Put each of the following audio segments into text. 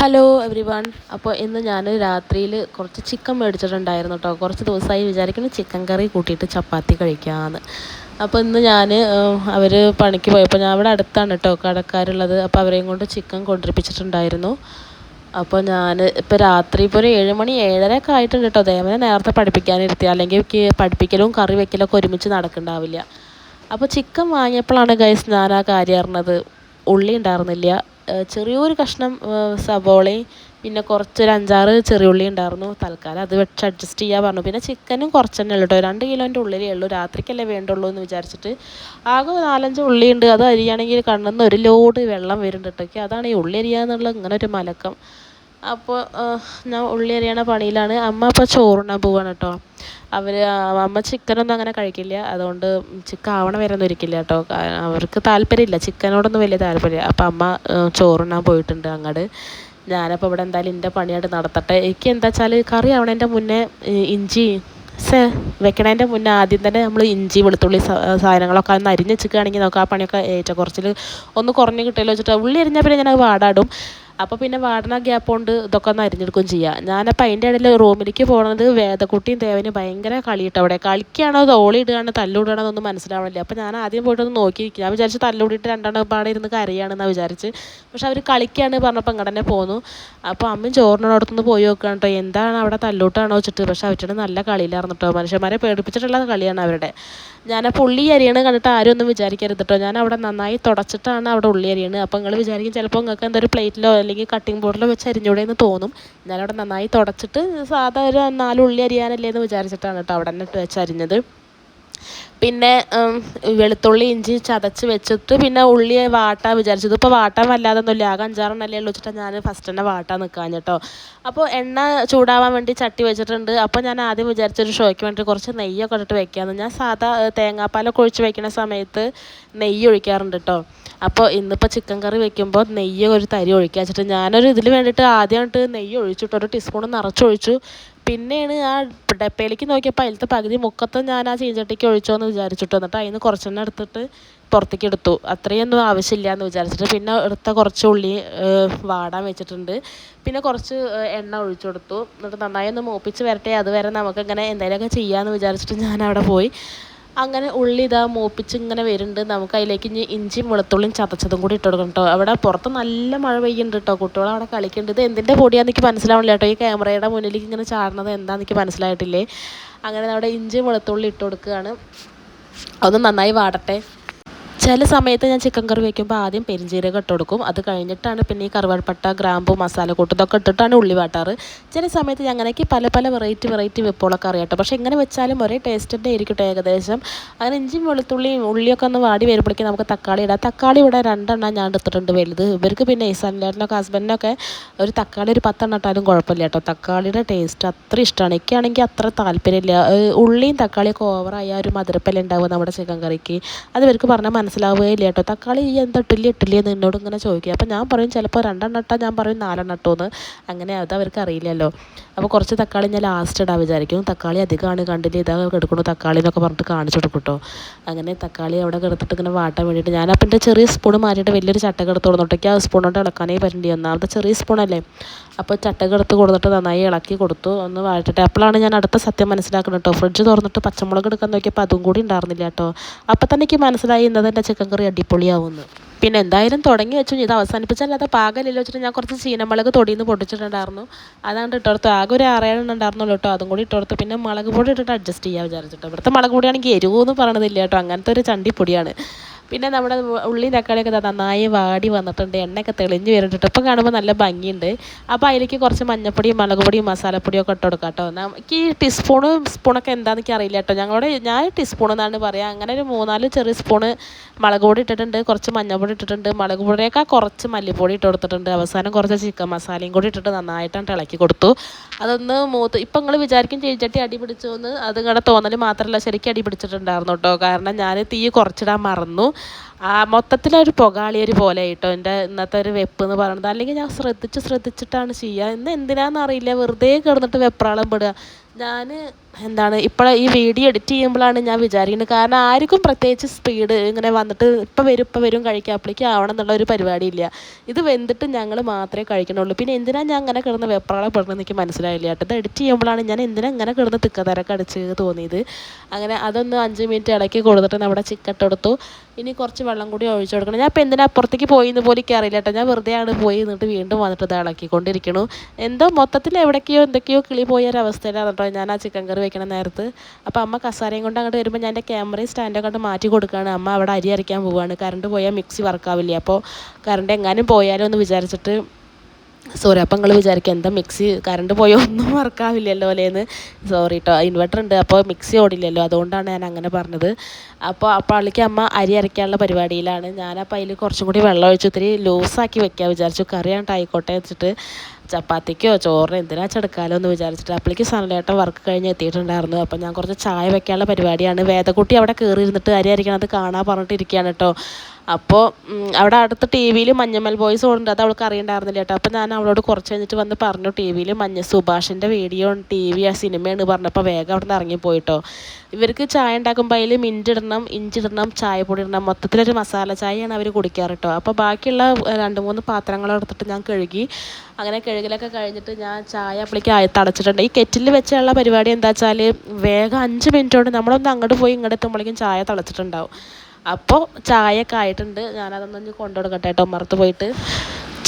Hello every one അപ്പോൾ ഇന്ന് ഞാൻ രാത്രിയിൽ കുറച്ച് ചിക്കൻ മേടിച്ചിട്ടുണ്ടായിരുന്നു കേട്ടോ കുറച്ച് ദിവസമായി വിചാരിക്കുന്നു ചിക്കൻ കറി കൂട്ടിയിട്ട് ചപ്പാത്തി കഴിക്കാമെന്ന് അപ്പോൾ ഇന്ന് ഞാൻ അവർ പണിക്ക് പോയപ്പോൾ ഞാൻ അവിടെ അടുത്താണ് കേട്ടോ കടക്കാരുള്ളത്. അപ്പോൾ അവരെയും കൊണ്ട് ചിക്കൻ കൊണ്ടിരിപ്പിച്ചിട്ടുണ്ടായിരുന്നു അപ്പോൾ ഞാൻ ഇപ്പോൾ രാത്രി ഇപ്പോൾ ഒരു ഏഴ് മണി ഏഴരയൊക്കെ ആയിട്ടുണ്ട് കേട്ടോ ദേവനെ നേരത്തെ പഠിപ്പിക്കാനിരുത്തി. അല്ലെങ്കിൽ പഠിപ്പിക്കലും കറി വെക്കലൊക്കെ ഒരുമിച്ച് നടക്കണ്ടാവില്ല. അപ്പോൾ ചിക്കൻ വാങ്ങിയപ്പോഴാണ് ഗൈസ് ഞാൻ ആ കാര്യം അറിഞ്ഞത്. ഉള്ളി ഉണ്ടായിരുന്നില്ല. ചെറിയൊരു കഷ്ണം സവോളയും പിന്നെ കുറച്ചൊരു അഞ്ചാറ് ചെറിയുള്ളി ഉണ്ടായിരുന്നു തൽക്കാലം. അത് വെച്ച് അഡ്ജസ്റ്റ് ചെയ്യാൻ പറഞ്ഞു. പിന്നെ ചിക്കനും കുറച്ച് തന്നെ ഉള്ളൂ രണ്ട് കിലോന്റെ ഉള്ളിലേ ഉള്ളൂ. രാത്രിക്കല്ലേ വേണ്ടുള്ളൂ എന്ന് വിചാരിച്ചിട്ട് ആകെ നാലഞ്ച് ഉള്ളി ഉണ്ട്. അത് അരിയാണെങ്കിൽ കണ്ണെന്ന് ഒരു ലോഡ് വെള്ളം വരുന്നുണ്ട് അതാണ് ഈ ഉള്ളി അരിയാന്നുള്ള ഇങ്ങനെ ഒരു മലക്കം. അപ്പോൾ ഞാൻ ഉള്ളി അരിയണ പണിയിലാണ്. അമ്മ അപ്പോൾ ചോറുണ്ണാൻ പോവാണ് കേട്ടോ അവർ അമ്മ ചിക്കനൊന്നും അങ്ങനെ കഴിക്കില്ല. അതുകൊണ്ട് ചിക്കൻ ആവണ വരെ ഒന്നും ഇരിക്കില്ല കേട്ടോ അവർക്ക് താല്പര്യമില്ല. ചിക്കനോടൊന്നും വലിയ താല്പര്യമില്ല. അപ്പോൾ അമ്മ ചോറുണ്ണാൻ പോയിട്ടുണ്ട് അങ്ങോട്ട് ഞാനപ്പോൾ ഇവിടെ എന്തായാലും എന്റെ പണിയായിട്ട് നടത്തട്ടെ. എനിക്ക് എന്താ വെച്ചാൽ കറി ആവണേന്റെ മുന്നേ ഇഞ്ചി സേ വെക്കണതിന്റെ മുന്നേ ആദ്യം തന്നെ നമ്മൾ ഇഞ്ചി വെളുത്തുള്ളി സാധനങ്ങളൊക്കെ ഒന്ന് അരിഞ്ഞ് വെച്ചിക്കുകയാണെങ്കിൽ നമുക്ക് ആ പണിയൊക്കെ ഏറ്റക്കുറച്ചിൽ ഒന്ന് കുറഞ്ഞ് കിട്ടുമല്ലോ വെച്ചിട്ട് ഉള്ളി അരിഞ്ഞാൽ പിന്നെ ഞാൻ വാടാടും. അപ്പോൾ പിന്നെ വാടന ഗ്യാപ്പ് കൊണ്ട് ഇതൊക്കെ ഒന്ന് അരിഞ്ഞെടുക്കുകയും ചെയ്യാം. ഞാനപ്പോൾ അതിന്റെ ഇടയിൽ റൂമിലേക്ക് പോകുന്നത് വേദക്കുട്ടിയും ദേവനും ഭയങ്കര കളിയിട്ട് അവിടെ. കളിക്കുകയാണോ ഓളി ഇടുകയാണോ തല്ലുവിടുകയാണോ എന്നൊന്നും മനസ്സിലാവണില്ല. അപ്പോൾ ഞാൻ ആദ്യം പോയിട്ടൊന്ന് നോക്കിയിരിക്കും. ഞാൻ വിചാരിച്ച് തല്ലുവിടിയിട്ട് രണ്ടെണ്ണം പാടെ ഇരുന്ന് കരയാണെന്നാണ് വിചാരിച്ച്. പക്ഷെ അവർ കളിക്കുകയാണ് പറഞ്ഞപ്പോൾ അങ്ങനെ തന്നെ പോന്നു. അപ്പോൾ അമ്മയും ചോറിനോടത്തുനിന്ന് പോയി നോക്കുകയാണ് കേട്ടോ. എന്താണ് അവിടെ തല്ലൂട്ടാണോ വെച്ചിട്ട്? പക്ഷെ അവരുടെ നല്ല കളിയിലായിരുന്നു കേട്ടോ. മനുഷ്യന്മാരെ പേടിപ്പിച്ചിട്ടുള്ള കളിയാണ് അവരുടെ. ഞാൻ ഉള്ളി അരിയണ കണ്ടിട്ട് ആരും ഒന്നും വിചാരിക്കരുത് കേട്ടോ. ഞാൻ അവിടെ നന്നായി തുടച്ചിട്ടാണ് അവിടെ ഉള്ളി അരിയണത്. അപ്പോൾ നിങ്ങൾ വിചാരിക്കും ചിലപ്പോൾ നിങ്ങൾക്ക് എന്തൊരു പ്ലേറ്റിലോ അല്ലെങ്കിൽ കട്ടിംഗ് ബോർഡിൽ വെച്ച് അരിഞ്ഞൂടെ എന്ന് തോന്നും. ഞാനവിടെ നന്നായി തുടച്ചിട്ട് സാധാ ഒരു നാല് ഉള്ളി അരിയാനല്ലേ എന്ന് വിചാരിച്ചിട്ടാണ് കേട്ടോ അവിടെ തന്നെ വെച്ച് അരിഞ്ഞത്. പിന്നെ വെളുത്തുള്ളി ഇഞ്ചി ചതച്ച് വെച്ചിട്ട് പിന്നെ ഉള്ളി വാട്ടാൻ വിചാരിച്ചത് ഇപ്പോൾ വാട്ടാൻ വല്ലാതൊന്നുമില്ല. ആകെ അഞ്ചാറെണ്ണല്ലേ ഉള്ളൂ. വെച്ചിട്ട് ഞാൻ ഫസ്റ്റ് തന്നെ വാട്ടാൻ നിൽക്കാൻ കേട്ടോ. അപ്പോൾ എണ്ണ ചൂടാവാൻ വേണ്ടി ചട്ടി വെച്ചിട്ടുണ്ട്. അപ്പോൾ ഞാൻ ആദ്യം വിചാരിച്ചൊരു ഷോയ്ക്ക് വേണ്ടി കുറച്ച് നെയ്യൊക്കെ ഇട്ടിട്ട് വെക്കാമെന്ന് ഞാൻ സാധാ തേങ്ങാപ്പാലൊക്കെ ഒഴിച്ച് വെക്കുന്ന സമയത്ത് നെയ്യ് ഒഴിക്കാറുണ്ട് കേട്ടോ. അപ്പോൾ ഇന്നിപ്പോൾ ചിക്കൻ കറി വെക്കുമ്പോൾ നെയ്യ് ഒരു തരി ഒഴിക്കുക വെച്ചിട്ട് ഞാനൊരു ഇതിൽ വേണ്ടിയിട്ട് ആദ്യമായിട്ട് നെയ്യ് ഒഴിച്ചിട്ട് ഒരു ടീസ്പൂൺ നിറച്ചൊഴിച്ചു. പിന്നെയാണ് ആ ഡപ്പയിലേക്ക് നോക്കിയപ്പോൾ അതിലത്തെ പകുതി മുക്കത്തും ഞാൻ ആ ചീഞ്ചട്ടിക്ക് ഒഴിച്ചോ എന്ന് വിചാരിച്ചിട്ട്. എന്നിട്ട് അതിൽ നിന്ന് കുറച്ചെണ്ണം എടുത്തിട്ട് പുറത്തേക്ക് എടുത്തു. അത്രയൊന്നും ആവശ്യമില്ല എന്ന് വിചാരിച്ചിട്ട്. പിന്നെ എടുത്ത കുറച്ച് ഉള്ളി വാടാൻ വെച്ചിട്ടുണ്ട്. പിന്നെ കുറച്ച് എണ്ണ ഒഴിച്ചു കൊടുത്തു. എന്നിട്ട് നന്നായി ഒന്ന് മൂപ്പിച്ച് വരട്ടെ. അതുവരെ നമുക്കിങ്ങനെ എന്തെങ്കിലുമൊക്കെ ചെയ്യാമെന്ന് വിചാരിച്ചിട്ട് ഞാൻ അവിടെ പോയി. അങ്ങനെ ഉള്ളി ഇതാ മൂപ്പിച്ച് ഇങ്ങനെ വരുന്നുണ്ട്. നമുക്ക് അതിലേക്ക് ഇനി ഇഞ്ചിയും മുളത്തുള്ളിയും ചതച്ചതും കൂടി ഇട്ട് കൊടുക്കണം കേട്ടോ. അവിടെ പുറത്ത് നല്ല മഴ പെയ്യുന്നുണ്ട് കേട്ടോ. കുട്ടികൾ അവിടെ കളിക്കേണ്ടത് ഇത് എന്തിന്റെ പൊടിയാണെന്ന് എനിക്ക് മനസ്സിലാവണില്ല കേട്ടോ. ഈ ക്യാമറയുടെ മുന്നിലേക്ക് ഇങ്ങനെ ചാടുന്നത് എന്താണെന്ന് എനിക്ക് മനസ്സിലായിട്ടില്ലേ? അങ്ങനെ അവിടെ ഇഞ്ചി മുളത്തുള്ളി ഇട്ട് കൊടുക്കുകയാണ്. അതൊന്ന് നന്നായി വാടട്ടെ. ചില സമയത്ത് ഞാൻ ചിക്കൻ കറി വയ്ക്കുമ്പോൾ ആദ്യം പെരിഞ്ചീരകം ഇട്ട് കൊടുക്കും. അത് കഴിഞ്ഞിട്ടാണ് പിന്നെ ഈ കറുവാപ്പട്ട ഗ്രാമ്പു മസാലക്കൂട്ട് ഇതൊക്കെ ഇട്ടിട്ടാണ് ഉള്ളി വാട്ടാറ്. ചില സമയത്ത് ഞങ്ങനേക്ക് പല പല വെറൈറ്റി വെറൈറ്റി വെപ്പുകളൊക്കെ അറിയാട്ടോ. പക്ഷേ എങ്ങനെ വെച്ചാലും ഒരേ ടേസ്റ്റ് തന്നെ ആയിരിക്കട്ടെ ഏകദേശം. അങ്ങനെ ഇഞ്ചിയും വെളുത്തുള്ളിയും ഉള്ളിയൊക്കെ ഒന്ന് വാടി വരുമ്പോഴേക്കും നമുക്ക് തക്കാളി ഇടാം. തക്കാളി ഇവിടെ രണ്ടെണ്ണം ഞാൻ എടുത്തിട്ടുണ്ട് വലുത്. ഇവർക്ക് പിന്നെ സൺലേറ്റിനൊക്കെ ഹസ്ബൻഡിനൊക്കെ ഒരു തക്കാളി ഒരു പത്തെണ്ണം ഇട്ടാലും കുഴപ്പമില്ല കേട്ടോ. തക്കാളിയുടെ ടേസ്റ്റ് അത്ര ഇഷ്ടമാണ്. എനിക്കാണെങ്കിൽ അത്ര താല്പര്യമില്ല. ഉള്ളിയും തക്കാളിയൊക്കെ ഓവറായ ഒരു മധുരപ്പല്ല ഉണ്ടാവും നമ്മുടെ ചിക്കൻ കറിക്ക്. അത് ഇവർക്ക് പറഞ്ഞാൽ മനസ്സിലാവുകയില്ല കേട്ടോ. തക്കാളി ഈ എന്താ ഇട്ടില്ല ഇട്ടില്ലേ എന്ന് എന്നോട് ഇങ്ങനെ ചോദിക്കുക. അപ്പോൾ ഞാൻ പറയും ചിലപ്പോൾ രണ്ടെണ്ണം ഇട്ടാൽ ഞാൻ പറയും നാലെണ്ണം ഇട്ടോന്ന് അങ്ങനെ അത് അവർക്ക് അറിയില്ലല്ലോ. അപ്പോൾ കുറച്ച് തക്കാളി ഞാൻ ലാസ്റ്റ് ഇടാൻ വിചാരിക്കും. തക്കാളി അധികമാണ് കണ്ടില്ല ഇതാ കിടക്കണു തക്കാളി എന്നൊക്കെ പറഞ്ഞിട്ട് കാണിച്ചു കൊടുക്കും കേട്ടോ. അങ്ങനെ തക്കാളി അവിടെ കിടത്തിട്ട് ഇങ്ങനെ വാട്ടാൻ വേണ്ടിയിട്ട് ഞാൻ എന്റെ ചെറിയ സ്പൂൺ മാറ്റിയിട്ട് വലിയൊരു ചട്ടക എടുത്ത് കൊടുത്തിട്ടേക്ക് ആ സ്പൂൺ കൊണ്ട് ഇളക്കാനേ പറ്റണ്ടി ഒന്നാമത്തെ ചെറിയ സ്പൂണല്ലേ അപ്പോൾ ചട്ടക എടുത്ത് കൊടുത്തിട്ട് നന്നായി ഇളക്കി കൊടുത്തു. ഒന്ന് വാട്ടിട്ട് അപ്പോഴാണ് ഞാൻ അടുത്ത സത്യം മനസ്സിലാക്കുന്നത് കേട്ടോ. ഫ്രിഡ്ജ് തുറന്നിട്ട് പച്ചമുളക് എടുക്കാൻ നോക്കിയപ്പോൾ അതും കൂടി ഉണ്ടായിരുന്നില്ല കേട്ടോ. അപ്പം തന്നെ എനിക്ക് മനസ്സിലായി ഇന്നത് എന്റെ ചിക്കൻ കറി അടിപൊളിയാവുന്നു. പിന്നെ എന്തായാലും തുടങ്ങി വെച്ചു. ഇത് അവസാനിപ്പിച്ചല്ലാതെ പാകലില്ല വെച്ചിട്ട് ഞാൻ കുറച്ച് ചീനമുളക് തൊടിയിൽ പൊട്ടിച്ചിട്ടുണ്ടായിരുന്നു. അതാണ് ഇട്ടോർത്ത് ആകെ ഒരു ആറേഴെണ്ണം ഉണ്ടായിരുന്നല്ലോ കേട്ടോ. അതും കൂടി ഇട്ടോർത്ത് പിന്നെ മുളക് പൊടി ഇട്ടിട്ട് അഡ്ജസ്റ്റ് ചെയ്യാൻ വിചാരിച്ചിട്ട്. ഇവിടുത്തെ മുളക് പൊടിയാണെങ്കിൽ എരിവെന്ന് പറയണതില്ല കേട്ടോ. അങ്ങനത്തെ ഒരു ചണ്ടി പൊടിയാണ് പിന്നെ നമ്മുടെ ഉള്ളി തക്കാളിയൊക്കെ നന്നായി വാടി വന്നിട്ടുണ്ട്. എണ്ണയൊക്കെ തെളിഞ്ഞ് വരുന്നുണ്ട്. ഇപ്പം കാണുമ്പോൾ നല്ല ഭംഗിയുണ്ട്. അപ്പോൾ അതിലേക്ക് കുറച്ച് മഞ്ഞപ്പൊടിയും മുളക് പൊടിയും മസാലപ്പൊടിയും ഒക്കെ ഇട്ട് കൊടുക്കാം കേട്ടോ. നമുക്ക് ഈ ടീസ്പൂണ് സ്പൂണൊക്കെ എന്താണെന്ന് എനിക്ക് അറിയില്ല കേട്ടോ. ഞങ്ങളുടെ ഞാൻ ടീസ്പൂൺ എന്നാണ് പറയുക അങ്ങനെ ഒരു മൂന്നാൽ ചെറിയ സ്പൂണ് മുളക് പൊടി ഇട്ടിട്ടുണ്ട്. കുറച്ച് മഞ്ഞൾപ്പൊടി ഇട്ടിട്ടുണ്ട്. മുളക് പൊടിയൊക്കെ കുറച്ച് മല്ലിപ്പൊടി ഇട്ട് കൊടുത്തിട്ടുണ്ട്. അവസാനം കുറച്ച് ചിക്കൻ മസാലയും കൂടി ഇട്ടിട്ട് നന്നായിട്ടാണ് ഇളക്കി കൊടുത്തു. അതൊന്ന് മൂത്ത് ഇപ്പം നിങ്ങൾ വിചാരിക്കും ചേച്ചട്ടി അടി പിടിച്ചു എന്ന് അത് നിങ്ങളുടെ തോന്നൽ മാത്രമല്ല ശരിക്കും അടി പിടിച്ചിട്ടുണ്ടായിരുന്നു കേട്ടോ. കാരണം ഞാൻ തീ കുറച്ചിടാൻ മറന്നു. മൊത്തത്തിലൊരു പുകാളിയൊരു പോലെ കേട്ടോ എന്റെ ഇന്നത്തെ ഒരു വെപ്പ് എന്ന് പറയുന്നത്. അല്ലെങ്കിൽ ഞാൻ ശ്രദ്ധിച്ച് ശ്രദ്ധിച്ചിട്ടാണ് ചെയ്യുക. ഇന്ന് എന്തിനാണെന്ന് അറിയില്ല. വെറുതെ കിടന്നിട്ട് വെപ്രാളം പെടുക. ഞാൻ എന്താണ് ഇപ്പോൾ ഈ വീഡിയോ എഡിറ്റ് ചെയ്യുമ്പോഴാണ് ഞാൻ വിചാരിക്കുന്നത് കാരണം ആർക്കും പ്രത്യേകിച്ച് സ്പീഡ് ഇങ്ങനെ വന്നിട്ട് ഇപ്പം വരും ഇപ്പം വരും കഴിക്കാം അപ്ലിക്ക് ആവണം എന്നുള്ള ഒരു പരിപാടിയില്ല. ഇത് വെന്തിട്ട് ഞങ്ങൾ മാത്രമേ കഴിക്കണുള്ളൂ. പിന്നെ എന്തിനാണ് ഞാൻ അങ്ങനെ കിടന്ന് വെപ്രാളപ്പെടുന്നത് എനിക്ക് മനസ്സിലായില്ല കേട്ടോ. ഇത് എഡിറ്റ് ചെയ്യുമ്പോഴാണ് ഞാൻ എന്തിനാ ഇങ്ങനെ കിടന്ന് തിക്കതരക്ക് അടിച്ച് തോന്നിയത്. അങ്ങനെ അതൊന്ന് അഞ്ച് മിനിറ്റ് ഇളക്കി കൊടുത്തിട്ട് നമ്മുടെ ചിക്കൻ എടുത്തു ഇനി കുറച്ച് വെള്ളം കൂടി ഒഴിച്ചു കൊടുക്കണം. ഞാൻ ഇപ്പം എന്തിനാ അപ്പുറത്തേക്ക് പോയി എന്ന് പോലും അറിയില്ല കേട്ടോ. ഞാൻ വെറുതെ ആണ് പോയി എന്നിട്ട് വീണ്ടും വന്നിട്ട് ഇത് ഇളക്കിക്കൊണ്ടിരിക്കണു. എന്തോ മൊത്തത്തിൽ എവിടേക്കോ എന്തൊക്കെയോ കിളി പോയ ഒരു കേട്ടോ ഞാൻ ആ ചിക്കൻ കറി വെക്കണ നേരത്ത്. അപ്പോൾ അമ്മ കസാരയും കൊണ്ട് അങ്ങോട്ട് വരുമ്പോൾ ഞാൻ എന്റെ ക്യാമറയും സ്റ്റാൻഡൊക്കെ അങ്ങോട്ട് മാറ്റി കൊടുക്കുകയാണ് അമ്മ അവിടെ അരി അരയ്ക്കാൻ പോവുകയാണ് കറണ്ട് പോയാൽ മിക്സി വർക്കാവില്ല അപ്പോൾ കറണ്ട് എങ്ങാനും പോയാലോ എന്ന് വിചാരിച്ചിട്ട് സോറി അപ്പം നിങ്ങൾ വിചാരിക്കുക എന്താ മിക്സി കറണ്ട് പോയോ ഒന്നും വർക്കാവില്ലല്ലോ അല്ലേന്ന്. സോറി കേട്ടോ ഇൻവെർട്ടർ ഉണ്ട് അപ്പോൾ മിക്സി ഓടില്ലല്ലോ. അതുകൊണ്ടാണ് ഞാൻ അങ്ങനെ പറഞ്ഞത്. അപ്പോൾ അപ്പോൾ ആളിക്ക് അമ്മ അരി അരയ്ക്കാനുള്ള പരിപാടിയിലാണ്. ഞാനപ്പോൾ അതിൽ കുറച്ചും കൂടി വെള്ളം ഒഴിച്ച് ഇത്തിരി ലൂസാക്കി വെക്കാൻ വിചാരിച്ചു. കറിയാണ്ട് ആയിക്കോട്ടെ വെച്ചിട്ട്. ചപ്പാത്തിക്കോ ചോറിനോ എന്തിനാ ചെടുക്കാലോ എന്ന് വിചാരിച്ചിട്ട്. അപ്പോഴേക്ക് സനലേട്ടൻ വർക്ക് കഴിഞ്ഞ് എത്തിയിട്ടുണ്ടായിരുന്നു. അപ്പോൾ ഞാൻ കുറച്ച് ചായ വെക്കാനുള്ള പരിപാടിയാണ്. വേദക്കുട്ടി അവിടെ കയറി ഇരുന്നിട്ട് അരി അരിക്കണത് കാണാൻ പറഞ്ഞിട്ടിരിക്കുകയാണ് കേട്ടോ അപ്പോൾ അവിടെ അടുത്ത് ടി വിയിൽ മഞ്ഞമ്മൽ ബോയ്സ് ഉണ്ട് അത് അവൾക്ക് അറിയണ്ടായിരുന്നില്ല കേട്ടോ. അപ്പോൾ ഞാൻ അവളോട് കുറച്ച് കഴിഞ്ഞിട്ട് വന്ന് പറഞ്ഞു ടി വിയിൽ മഞ്ഞ സുഭാഷിന്റെ വീഡിയോ ടി വി ആ സിനിമയാണ് പറഞ്ഞപ്പോൾ വേഗം അവിടെ നിന്ന് ഇറങ്ങിപ്പോയിട്ടോ. ഇവർക്ക് ചായ ഉണ്ടാക്കുമ്പോൾ അതിൽ മിന്റിടണം ഇഞ്ചിടണം ചായപ്പൊടി ഇടണം. മൊത്തത്തിലൊരു മസാല ചായയാണ് അവർ കുടിക്കാറ് കേട്ടോ. അപ്പോൾ ബാക്കിയുള്ള രണ്ട് മൂന്ന് പാത്രങ്ങൾ എടുത്തിട്ട് ഞാൻ കഴുകി. അങ്ങനെ കഴുകലൊക്കെ കഴിഞ്ഞിട്ട് ഞാൻ ചായ അപ്പളിക്ക് തടച്ചിട്ടുണ്ട്. ഈ കെറ്റിൽ വെച്ചുള്ള പരിപാടി എന്താ വെച്ചാൽ വേഗം അഞ്ച് മിനിറ്റ് കൊണ്ട് നമ്മളൊന്ന് അങ്ങോട്ട് പോയി ഇങ്ങോട്ട് എത്തുമ്പോഴേക്കും ചായ തിളച്ചിട്ടുണ്ടാവും. അപ്പോൾ ചായയൊക്കെ ആയിട്ടുണ്ട്. ഞാനതൊന്ന് കൊണ്ടുകൊടുക്കട്ടെ കേട്ടോ മറത്ത് പോയിട്ട്.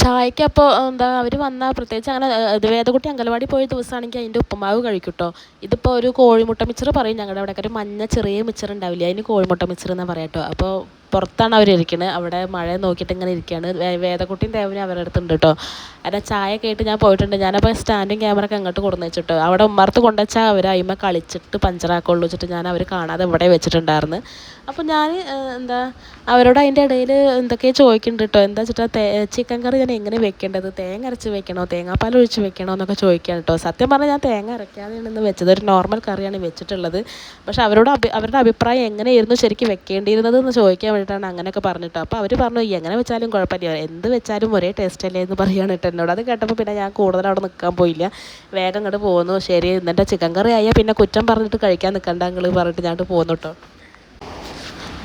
ചായയ്ക്ക് അപ്പോൾ എന്താ അവർ വന്നാൽ പ്രത്യേകിച്ച് അങ്ങനെ വേദകുട്ടി അങ്കലവാടി പോയ ദിവസമാണെങ്കിൽ അതിന്റെ ഉപ്പുമാവ് കഴിക്കും കേട്ടോ ഇതിപ്പോൾ ഒരു കോഴിമുട്ട മിച്ചർ പറയും. ഞങ്ങളുടെ അവിടെയൊക്കെ ഒരു മഞ്ഞ ചെറിയ മിച്ചർ ഉണ്ടാവില്ല? അതിന് കോഴിമുട്ട മിച്ചർ എന്നാണ് പറയാം കേട്ടോ അപ്പോൾ പുറത്താണ് അവർ ഇരിക്കുന്നത് അവിടെ മഴ നോക്കിയിട്ട് ഇങ്ങനെ ഇരിക്കുകയാണ് വേദക്കുട്ടിയും ദേവനും അവരുടെ അടുത്തുണ്ട് കേട്ടോ അതിന്റെ ചായ കേട്ട് ഞാൻ പോയിട്ടുണ്ട്. ഞാനപ്പോൾ സ്റ്റാൻഡും ക്യാമറ ഒക്കെ അങ്ങോട്ട് കൊണ്ടു വെച്ചിട്ടോ. അവിടെ ഉമ്മർത്ത് കൊണ്ടുവച്ചാൽ അവർ അയിമ കളിച്ചിട്ട് പഞ്ചറാക്കുള്ളൂ വെച്ചിട്ട് ഞാൻ അവർ കാണാതെ ഇവിടെ വെച്ചിട്ടുണ്ടായിരുന്നു. അപ്പോൾ ഞാൻ എന്താ അവരോട് അതിന്റെ ഇടയിൽ എന്തൊക്കെയോ ചോദിക്കുന്നുണ്ട് കേട്ടോ എന്താ വെച്ചിട്ടാ ചിക്കൻ കറി ഞാൻ എങ്ങനെ വെക്കേണ്ടത്? തേങ്ങ അരച്ച് വെക്കണോ? തേങ്ങാപ്പാൽ ഒഴിച്ച് വെക്കണോ എന്നൊക്കെ ചോദിക്കാൻ കേട്ടോ സത്യം പറഞ്ഞാൽ ഞാൻ തേങ്ങ അരയ്ക്കാതെയാണ് ഇന്ന് വെച്ചത്. ഒരു നോർമൽ കറിയാണ് വെച്ചിട്ടുള്ളത്. പക്ഷേ അവരോട് അവരുടെ അഭിപ്രായം എങ്ങനെയായിരുന്നു ശരിക്കും വെക്കേണ്ടിയിരുന്നത് എന്ന് ചോദിക്കാൻ വേണ്ടിയിട്ടാണ് അങ്ങനെയൊക്കെ പറഞ്ഞിട്ടോ. അപ്പോൾ അവർ പറഞ്ഞു എങ്ങനെ വെച്ചാലും കുഴപ്പമില്ല. എന്ത് വെച്ചാലും ഒരേ ടേസ്റ്റ് അല്ലേ? എന്ന് പറയുകയാണ് കേട്ടോ എന്നോട്. അത് കേട്ടപ്പോൾ പിന്നെ ഞാൻ കൂടുതൽ അവിടെ നിൽക്കാൻ പോയില്ല. വേഗം അങ്ങോട്ട് പോകുന്നു ശരി എന്നിട്ട് ചിക്കൻ കറി ആയാൽ പിന്നെ കുറ്റം പറഞ്ഞിട്ട് കഴിക്കാൻ നിൽക്കണ്ട നിങ്ങൾ പറഞ്ഞിട്ട് ഞാൻ പോകുന്നു കേട്ടോ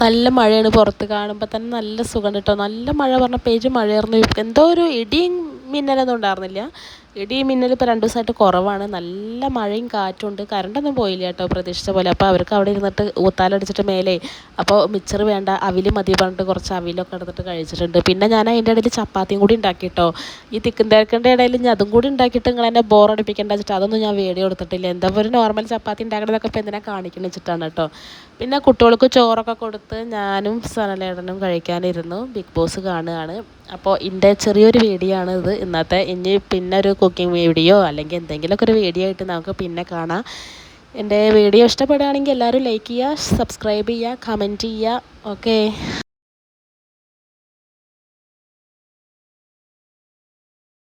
നല്ല മഴയാണ് പുറത്ത് കാണുമ്പോൾ തന്നെ നല്ല സുഖം കേട്ടോ നല്ല മഴ പറഞ്ഞ പേജ് മഴയായിരുന്നു. എന്തോ ഒരു ഇടിയും മിന്നലൊന്നും ഉണ്ടായിരുന്നില്ല. ഇടിയും മിന്നൽ ഇപ്പോൾ രണ്ട് ദിവസമായിട്ട് കുറവാണ്. നല്ല മഴയും കാറ്റുണ്ട് കറണ്ടൊന്നും പോയില്ല കേട്ടോ പ്രതീക്ഷിച്ച പോലെ. അപ്പോൾ അവർക്ക് അവിടെ ഇരുന്നിട്ട് ഊത്താലടിച്ചിട്ട് മേലെ അപ്പോൾ മിച്ചർ വേണ്ട അവിൽ മതി പറഞ്ഞിട്ട് കുറച്ച് അവിലൊക്കെ എടുത്തിട്ട് കഴിച്ചിട്ടുണ്ട്. പിന്നെ ഞാൻ അതിന്റെ ഇടയിൽ ചപ്പാത്തിയും കൂടി ഉണ്ടാക്കി കേട്ടോ ഈ തിക്കും തിരക്കിന്റെ ഇടയിൽ ഞാൻ അതും കൂടി ഉണ്ടാക്കിയിട്ട് നിങ്ങൾ എന്നെ ബോറടിപ്പിക്കേണ്ട വെച്ചിട്ട് അതൊന്നും ഞാൻ വീഡിയോ എടുത്തിട്ടില്ല. എന്താ ഒരു നോർമൽ ചപ്പാത്തി ഉണ്ടാക്കണതൊക്കെ ഇപ്പോൾ എന്തിനാ കാണിക്കണം വെച്ചിട്ടാണ് കേട്ടോ പിന്നെ കുട്ടികൾക്ക് ചോറൊക്കെ കൊടുത്ത് ഞാനും സനലേടനും കഴിക്കാനിരുന്നു. ബിഗ് ബോസ് കാണുകയാണ്. അപ്പോൾ എന്റെ ചെറിയൊരു വീഡിയോ ആണ് ഇത് ഇന്നത്തെ ഇനി പിന്നെ ഒരു കുക്കിംഗ് വീഡിയോ അല്ലെങ്കിൽ എന്തെങ്കിലുമൊക്കെ ഒരു വീഡിയോ ആയിട്ട് നമുക്ക് പിന്നെ കാണാം. എന്റെ വീഡിയോ ഇഷ്ടപ്പെടുകയാണെങ്കിൽ എല്ലാവരും ലൈക്ക് ചെയ്യുക സബ്സ്ക്രൈബ് ചെയ്യുക കമന്റ് ചെയ്യുക. ഓക്കേ